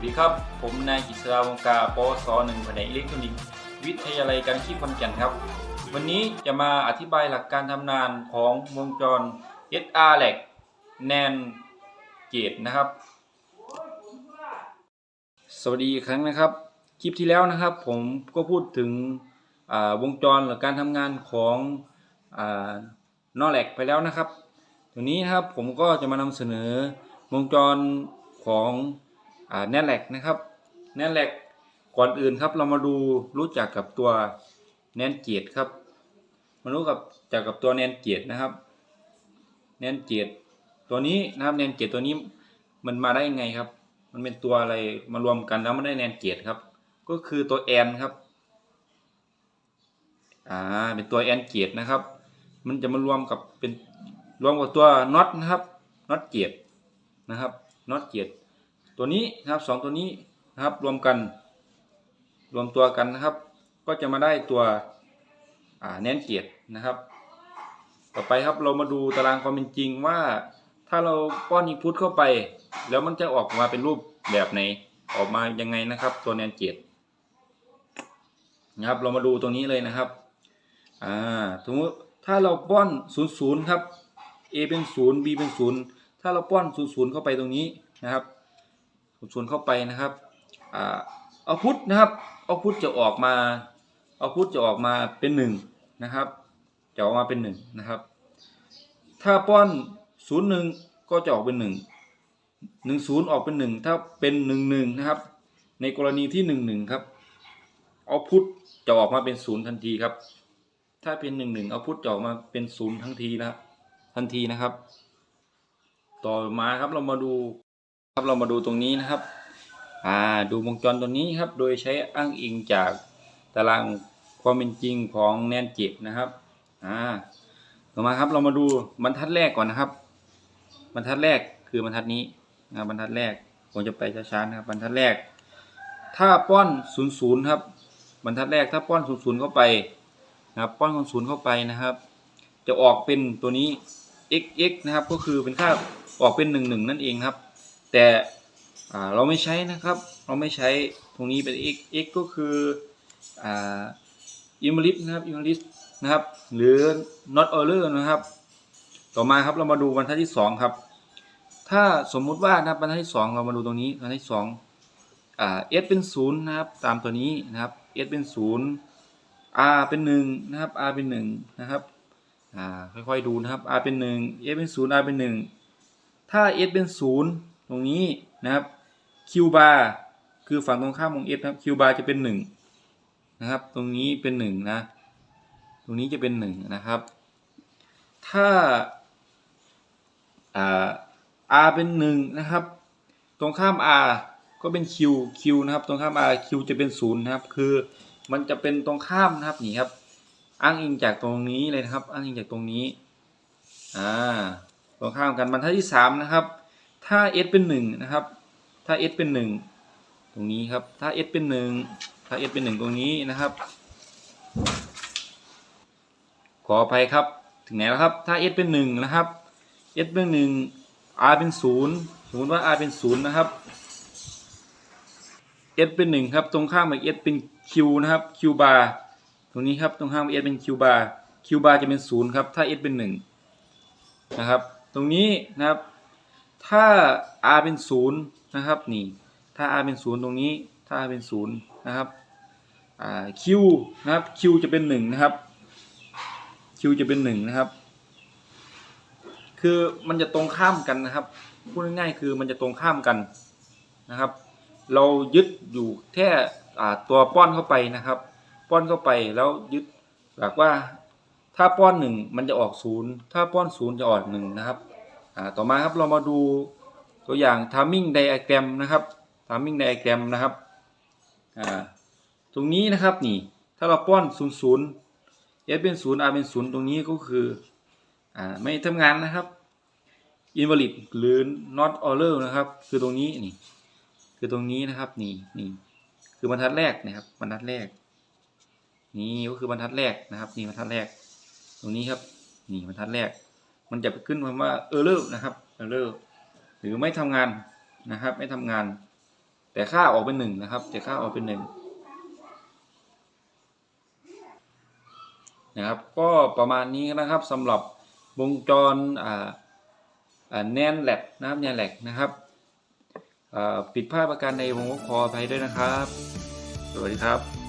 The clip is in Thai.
วัสดีครับ ผมนายกิษราวงกาปวสหนึ่งแผนกอิเล็กทรอนิกส์วิทยาลัยการอาชีพขอนแก่นครับ วันนี้จะมาอธิบายหลักการทำงานของวงจร SR l a c NAND Gate นะครับ สวัสดีอีกครั้งนะครับ คลิปที่แล้วนะครับ ผมก็พูดถึงวงจรหรือการทำงานของอนอแลกไปแล้วนะครับทีนี้นะครับผมก็จะมานำเสนอวงจรของ แนแลกนะครับแนแลกก่อนอื่นครับเรามาดูรู้จักกับตัวแนนเกียครับมารู้กับจักกับตัวแนนเกียนะครับแนนเกียตัวนี้นะครับแนนเกียตัวนี้มันมาได้ยังไงครับ มันเป็นตัวอะไรมารวมกันแล้วมันได้แนนเกียครับ ก็คือตัวแอนครับอ่าเป็นตัวแอนเกียนะครับ มันจะมารวมกับเป็นรวมกับตัวน็อตนะครับน็อตเกียนะครับน็อตเกีย ตัวนี้นะครับสองตัวนี้นะครับรวมกัน รวมตัวกันนะครับ ก็จะมาได้ตัวแนนเกียนะครับ ต่อไปครับเรามาดูตารางความเป็นจริงว่า ถ้าเราป้อนอินพุตเข้าไป แล้วมันจะออกมาเป็นรูปแบบไหนออกมายังไงนะครับ ตัวแนนเกียนะครับ เรามาดูตรงนี้เลยนะครับอ่าสมมติถ้าเราป้อน0 0ครับ A เป็น0 B เป็น0ถ้าเราป้อน0 0เข้าไปตรงนี้นะครับ 0 0เข้าไปนะครับอ่าเอาพุทนะครับเอาพุทจะออกมาเอาพุทจะออกมาเป็น1นะครับ จะออกมาเป็น1นะครับ ถ้าป้อน0 1ก็จะออกเป็น1 1 0ออกเป็น1ถ้าเป็น1 1นะครับ ในกรณีที่1 1ครับเอาพุทจะออกมาเป็น0ทันทีครับ ถ้าเป็น1 1เอาพุทจะออกมาเป็น0ทันทีนะครับทันทีนะครับ ต่อมาครับเรามาดู ครับเรามาดูตรงนี้นะครับอ่าดูวงจรตัวนี้ครับ โดยใช้อ้างอิงจากตารางความเป็นจริงของแนนเจ็นะครับอ่าต่อมาครับเรามาดูบรรทัดแรกก่อนนะครับ บรรทัดแรกคือบรรทัดนี้นะบรรทัดแรกผมจะไปช้าๆนะครับ บรรทัดแรก ถ้าป้อนศูนย์ศูนย์ครับ บรรทัดแรกถ้าป้อนศูนย์ศูนย์เข้าไปนะครับป้อนศูนย์เข้าไปนะครับ จะออกเป็นตัวนี้ x x นะครับก็คือเป็นค่าออกเป็นหนึ่งหนึ่งนั่นเองครับ แต่เราไม่ใช้นะครับ เราไม่ใช้ตรงนี้เป็น x x ก็คืออิมลิสนะครับอิมลิสนะครับ หรือ not error นะครับ ต่อมาครับเรามาดูบรรทัดที่สองครับ ถ้าสมมุติว่านะบรรทัดที่สองเรามาดูตรงนี้บรรทัดที่สองอ่า s เป็นศูนย์นะครับ ตามตัวนี้นะครับ s เป็นศูนย์ r เป็นหนึ่งนะครับ r เป็นหนึ่งนะครับอ่าค่อยๆดูนะครับ r เป็นหนึ่ง s เป็นศูนย์ r เป็นหนึ่งถ้า s เป็นศูนย์ ตรงนี้นะครับ q bar คือฝั่งตรงข้ามของ s นะครับ q bar จะเป็นหนึ่งนะครับ ตรงนี้เป็นหนึ่งนะ ตรงนี้จะเป็นหนึ่งนะครับ ถ้าอ่า r เป็นหนึ่งนะครับ ตรงข้าม r ก็เป็น q q นะครับ ตรงข้าม r q จะเป็นศูนย์นะครับ คือมันจะเป็นตรงข้ามนะครับนี่ครับอ้างอิงจากตรงนี้เลยนะครับ อ้างอิงจากตรงนี้ อ่า ตรงข้ามกันบรรทัดที่สามนะครับ ถ้า s เป็นหนึ่งนะครับ ถ้า s เป็นหนึ่งตรงนี้ครับ ถ้า s เป็นหนึ่งถ้า s เป็นหนึ่งตรงนี้นะครับ ขออภัยครับ ถึงไหนแล้วครับ ถ้า s เป็นหนึ่งนะครับ s เป็นหนึ่ง r เป็นศูนย์สมมติว่า r เป็นศูนย์นะครับ s เป็นหนึ่งครับ ตรงข้ามกับ s เป็น q นะครับ q bar ตรงนี้ครับ ตรงข้ามกับ s เป็น q bar q bar จะเป็นศูนย์ครับ ถ้า s เป็นหนึ่งนะครับ ตรงนี้นะครับ ถ้า r เป็นศูนย์นะครับนี่ถ้า r เป็นศูนย์ตรงนี้ถ้า r เป็นศูนย์นะครับ q นะครับ q จะเป็นหนึ่งนะครับ q จะเป็นหนึ่งนะครับ คือมันจะตรงข้ามกันนะครับพูดง่ายๆคือมันจะตรงข้ามกันนะครับ เรายึดอยู่แค่ตัวป้อนเข้าไปนะครับ ป้อนเข้าไปแล้วยึดแบบว่าถ้าป้อนหนึ่งมันจะออกศูนย์ถ้าป้อนศูนย์จะออกหนึ่งนะครับ ต่อมาครับเรามาดูตัวอย่าง timing diagram นะครับ timing diagram นะครับตรงนี้นะครับนี่ถ้าเราป้อนศูนย์ศูนย์ s เป็นศูนย์ r เป็นศูนย์ตรงนี้ก็คืออไม่ทำงานนะครับ invalid หรือ not error นะครับ คือตรงนี้นี่คือตรงนี้นะครับนี่นี่คือบรรทัดแรกนะครับบรรทัดแรก นี่ก็คือบรรทัดแรกนะครับ นี่บรรทัดแรก ตรงนี้ครับ นี่บรรทัดแรก มันจะขึ้นคำว่า error นะครับ error หรือไม่ทำงานนะครับ ไม่ทำงาน แต่ค่าออกเป็นหนึ่งนะครับ แต่ค่าออกเป็นหนึ่งนะครับ ก็ประมาณนี้นะครับสำหรับวงจรอ่าอ่าแนนแลกนะครับแนนแลกนะครับอ่าผิดพลาดประการใดผมก็ขออภัยด้วยนะครับ สวัสดีครับ